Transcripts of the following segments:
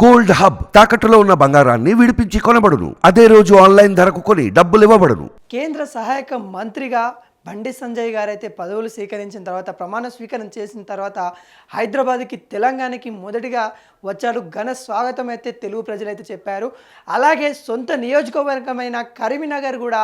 Gold hub తాకట్టులో ఉన్న బంగారాన్ని విడిపించి కొనబడును. అదే రోజు ఆన్లైన్ ధరకు కొని డబ్బులు ఇవ్వబడును కేంద్ర సహాయక మంత్రిగా బండి సంజయ్ గారు అయితే పదవులు స్వీకరించిన తర్వాత ప్రమాణ స్వీకారం చేసిన తర్వాత హైదరాబాద్కి తెలంగాణకి మొదటిగా వచ్చాడు. ఘన స్వాగతం అయితే తెలుగు ప్రజలైతే చెప్పారు. అలాగే సొంత నియోజకవర్గమైన కరీంనగర్ కూడా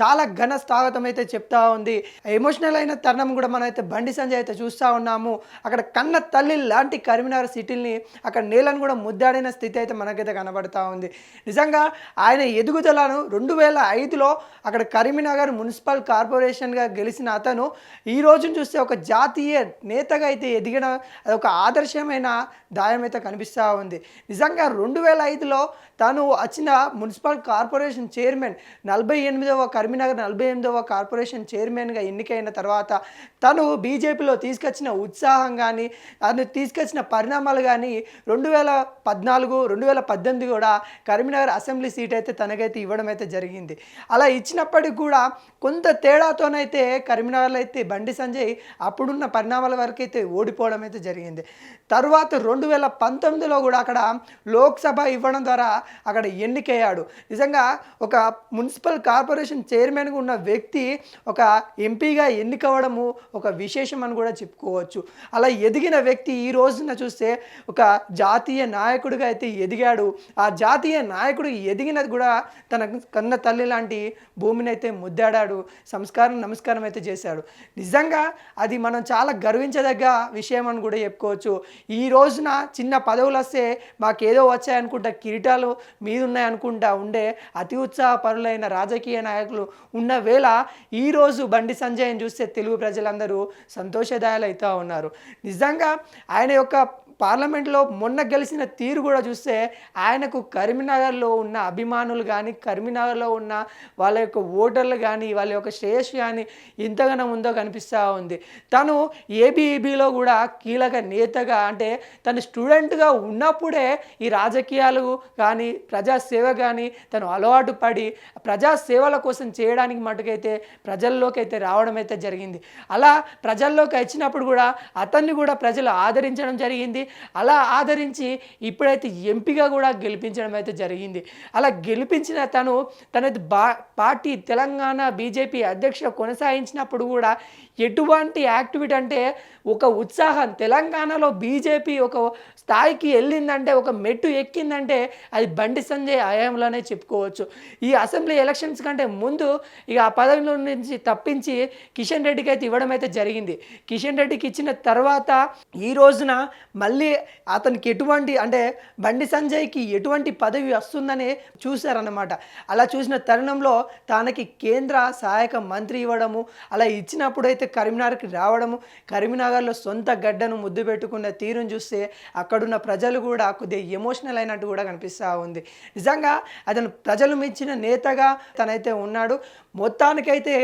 చాలా ఘన స్వాగతం అయితే చెప్తా ఉంది. ఎమోషనల్ అయిన తరుణం కూడా మనం అయితే బండి సంజయ్ అయితే చూస్తూ ఉన్నాము. అక్కడ కన్న తల్లి లాంటి కరీంనగర్ సిటీని అక్కడ నేలను కూడా ముద్దాడిన స్థితి అయితే మనకైతే కనబడతా ఉంది. నిజంగా ఆయన ఎదుగుదలను రెండు వేల ఐదులో అక్కడ కరీంనగర్ మున్సిపల్ కార్పొరేషన్గా గెలిచిన అతను ఈ రోజును చూస్తే ఒక జాతీయ నేతగా అయితే ఎదిగిన అది ఒక ఆదర్శమైన దాయం అయితే కనిపిస్తూ ఉంది. నిజంగా రెండు వేల ఐదులో తాను వచ్చిన మున్సిపల్ కార్పొరేషన్ చైర్మన్ నలభై ఎనిమిదవ కరీంనగర్ నలభై ఎనిమిదవ కార్పొరేషన్ చైర్మన్గా ఎన్నికైన తర్వాత తను బీజేపీలో తీసుకొచ్చిన ఉత్సాహం కానీ తను తీసుకొచ్చిన పరిణామాలు కానీ రెండు వేల పద్నాలుగు రెండు వేల పద్దెనిమిది కూడా కరీంనగర్ అసెంబ్లీ సీట్ అయితే తనకైతే ఇవ్వడం అయితే జరిగింది. అలా ఇచ్చినప్పటికి కూడా కొంత తేడాతోనైతే కరీంనగర్లో అయితే బండి సంజయ్ అప్పుడున్న పరిణామాల వరకు అయితే ఓడిపోవడం అయితే జరిగింది. తర్వాత రెండు వేల పంతొమ్మిదిలో కూడా అక్కడ లోక్సభ ఇవ్వడం ద్వారా అక్కడ ఎన్నికయ్యాడు. నిజంగా ఒక మున్సిపల్ కార్పొరేషన్ చైర్మన్గా ఉన్న వ్యక్తి ఒక ఎంపీగా ఎన్నికవడము ఒక విశేషం అని కూడా చెప్పుకోవచ్చు. అలా ఎదిగిన వ్యక్తి ఈ రోజున చూస్తే ఒక జాతీయ నాయకుడిగా అయితే ఎదిగాడు. ఆ జాతీయ నాయకుడు ఎదిగినది కూడా తన కన్న తల్లి లాంటి భూమిని అయితే ముద్దాడాడు. సంస్కారం నమస్కారం అయితే చేశాడు. నిజంగా అది మనం చాలా గర్వించదగ్గ విషయం అని కూడా చెప్పుకోవచ్చు. ఈ రోజున చిన్న పదవులు వస్తే మాకేదో వచ్చాయనుకుంటా కిరీటాలు మీద ఉన్నాయనుకుంటా ఉండే అతి ఉత్సాహపరులైన రాజకీయ నాయకులు ఉన్న వేళ ఈరోజు బండి సంజయ్ని చూస్తే తెలుగు ప్రజలందరూ సంతోషదాయాలు అవుతూ ఉన్నారు. నిజంగా ఆయన యొక్క పార్లమెంట్లో మొన్న గెలిచిన తీరు కూడా చూస్తే ఆయనకు కరీంనగర్లో ఉన్న అభిమానులు కానీ కరీంనగర్లో ఉన్న వాళ్ళ యొక్క ఓటర్లు కానీ వాళ్ళ యొక్క శ్రేయస్సు కానీ ఎంతగానో ఉందో కనిపిస్తూ ఉంది. తను ఏబీఈబీలో కూడా కీలక నేతగా అంటే తను స్టూడెంట్గా ఉన్నప్పుడే ఈ రాజకీయాలు కానీ ప్రజాసేవ కానీ తను అలవాటు పడి ప్రజాసేవల కోసం చేయడానికి మటుకైతే ప్రజల్లోకి అయితే రావడం అయితే జరిగింది. అలా ప్రజల్లోకి వచ్చినప్పుడు కూడా అతన్ని కూడా ప్రజలు ఆదరించడం జరిగింది. అలా ఆదరించి ఇప్పుడైతే ఎంపీగా కూడా గెలిపించడం అయితే జరిగింది. అలా గెలిపించిన తను తన బా పార్టీ తెలంగాణ బీజేపీ అధ్యక్ష కొనసాగించినప్పుడు కూడా ఎటువంటి యాక్టివిటీ అంటే ఒక ఉత్సాహం. తెలంగాణలో బీజేపీ ఒక స్థాయికి వెళ్ళిందంటే ఒక మెట్టు ఎక్కిందంటే అది బండి సంజయ్ హయాంలోనే చెప్పుకోవచ్చు. ఈ అసెంబ్లీ ఎలక్షన్స్ కంటే ముందు ఇక ఆ పదవిలో నుంచి తప్పించి కిషన్ రెడ్డికి అయితే ఇవ్వడం అయితే జరిగింది. కిషన్ రెడ్డికి ఇచ్చిన తర్వాత ఈ రోజున మళ్ళీ అతనికి ఎటువంటి అంటే బండి సంజయ్కి ఎటువంటి పదవి వస్తుందని చూశారన్నమాట. అలా చూసిన తరుణంలో తనకి కేంద్ర సహాయక మంత్రి ఇవ్వడము అలా ఇచ్చినప్పుడు అయితే కరీంనగర్కి రావడము కరీంనగర్లో సొంత గడ్డను ముద్దు పెట్టుకున్న తీరును చూస్తే అక్కడున్న ప్రజలు కూడా కొద్దిగా ఎమోషనల్ అయినట్టు కూడా కనిపిస్తూ ఉంది. నిజంగా అతను ప్రజలు మెచ్చిన నేతగా తనైతే ఉన్నాడు. మొత్తానికైతే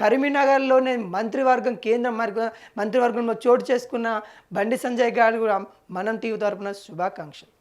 కరీంనగర్లోనే మంత్రివర్గం కేంద్ర మార్గ మంత్రివర్గంలో చోటు చేసుకున్న బండి సంజయ్ గారు కూడా మనం టీవీ తరపున శుభాకాంక్షలు.